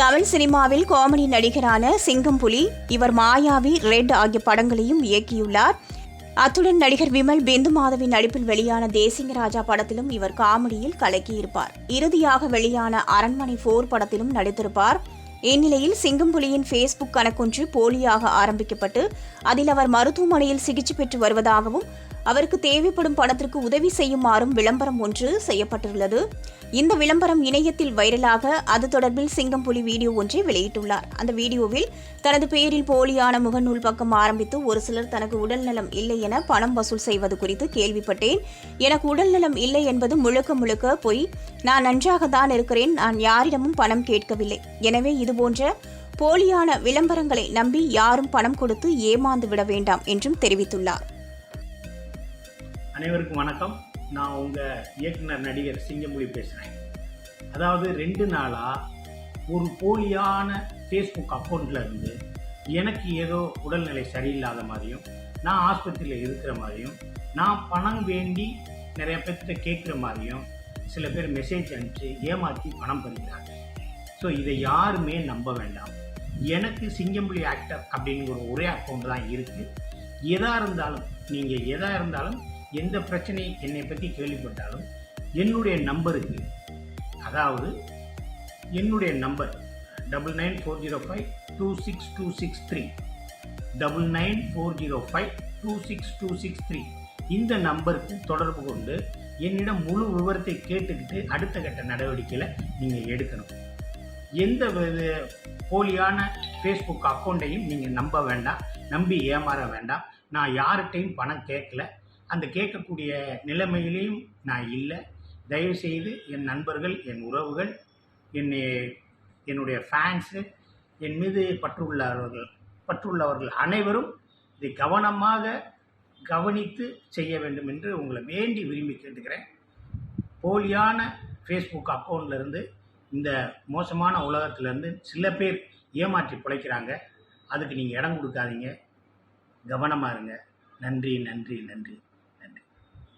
தமிழ் சினிமாவில் காமெடி நடிகரான சிங்கம் புலி இவர் மாயாவி ரெட் ஆகிய படங்களையும் இயக்கியுள்ளார். அத்துடன் நடிகர் விமல் பிந்து மாதவின் நடிப்பில் வெளியான தேசிங்கராஜா படத்திலும் இவர் காமெடியில் கலக்கியிருப்பார். இறுதியாக வெளியான அரண்மனை போர் படத்திலும் நடித்திருப்பார். இந்நிலையில் சிங்கம்புலியின் ஃபேஸ்புக் கணக்கொன்று போலியாக ஆரம்பிக்கப்பட்டு அதில் அவர் மருத்துவமனையில் சிகிச்சை பெற்று வருவதாகவும் அவருக்கு தேவைப்படும் பணத்திற்கு உதவி செய்யுமாறும் விளம்பரம் ஒன்று செய்யப்பட்டுள்ளது. இந்த விளம்பரம் இணையத்தில் வைரலாக அது தொடர்பில் சிங்கம்புலி வீடியோ ஒன்றை வெளியிட்டுள்ளார். அந்த வீடியோவில் தனது பெயரில் போலியான முகநூல் பக்கம் ஆரம்பித்து ஒரு சிலர் தனக்கு உடல்நலம் இல்லை என பணம் வசூல் செய்வது குறித்து கேள்விப்பட்டேன். எனக்கு உடல்நலம் இல்லை என்பது முழுக்க முழுக்க பொய். நான் நன்றாக தான் இருக்கிறேன் நான் யாரிடமும் பணம் கேட்கவில்லை. எனவே இதுபோன்ற போலியான விளம்பரங்களை நம்பி யாரும் பணம் கொடுத்து ஏமாந்து விட வேண்டாம் என்றும் தெரிவித்துள்ளார். அனைவருக்கும் வணக்கம். நான் உங்கள் இயக்குனர் நடிகர் சிங்கமொழி பேசுகிறேன் அதாவது ரெண்டு நாளாக ஒரு போலியான ஃபேஸ்புக் அக்கௌண்ட்டில் இருந்து எனக்கு ஏதோ உடல்நிலை சரியில்லாத மாதிரியும் நான் ஆஸ்பத்திரியில் இருக்கிற மாதிரியும் நான் பணம் வேண்டி நிறைய பேர்கிட்ட கேட்குற மாதிரியும் சில பேர் மெசேஜ் அனுப்பிச்சு ஏமாற்றி பணம் பறிக்கிறாங்க. ஸோ இதை யாருமே நம்ப வேண்டாம். எனக்கு சிங்கம்புலி ஆக்டர் அப்படிங்கிற ஒரே அக்கௌண்ட் தான் இருக்குது எதாக இருந்தாலும் நீங்கள் எதாக இருந்தாலும் எந்த பிரச்சனை என்னை பற்றி கேள்விப்பட்டாலும் என்னுடைய நம்பருக்கு அதாவது என்னுடைய number double nine four zero five two six two six three double nine four zero five two six two six three இந்த நம்பருக்கு தொடர்பு கொண்டு என்னிடம் முழு விவரத்தை கேட்டுக்கிட்டு அடுத்த கட்ட நடவடிக்கையில் நீங்கள் எடுக்கணும். எந்த வித போலியான ஃபேஸ்புக் அக்கௌண்ட்டையும் நீங்கள் நம்ப வேண்டாம் நம்பி ஏமாற வேண்டாம். நான் யார்கிட்டையும் பணம் கேட்கல. அந்த கேட்கக்கூடிய நிலைமையிலையும் நான் இல்லை. தயவுசெய்து என் நண்பர்கள் என் உறவுகள் என்னை என்னுடைய ஃபேன்ஸு என் மீது பற்றுள்ளவர்கள் பற்றுள்ளவர்கள் அனைவரும் இதை கவனமாக கவனித்து செய்ய வேண்டும் என்று உங்களை வேண்டி விரும்பி கேட்டுக்கிறேன். போலியான ஃபேஸ்புக் அக்கௌண்ட்லேருந்து இந்த மோசமான உலகத்திலேருந்து சில பேர் ஏமாற்றி பிழைக்கிறாங்க. அதுக்கு நீங்கள் இடம் கொடுக்காதீங்க. கவனமாக இருங்க. நன்றி நன்றி நன்றி.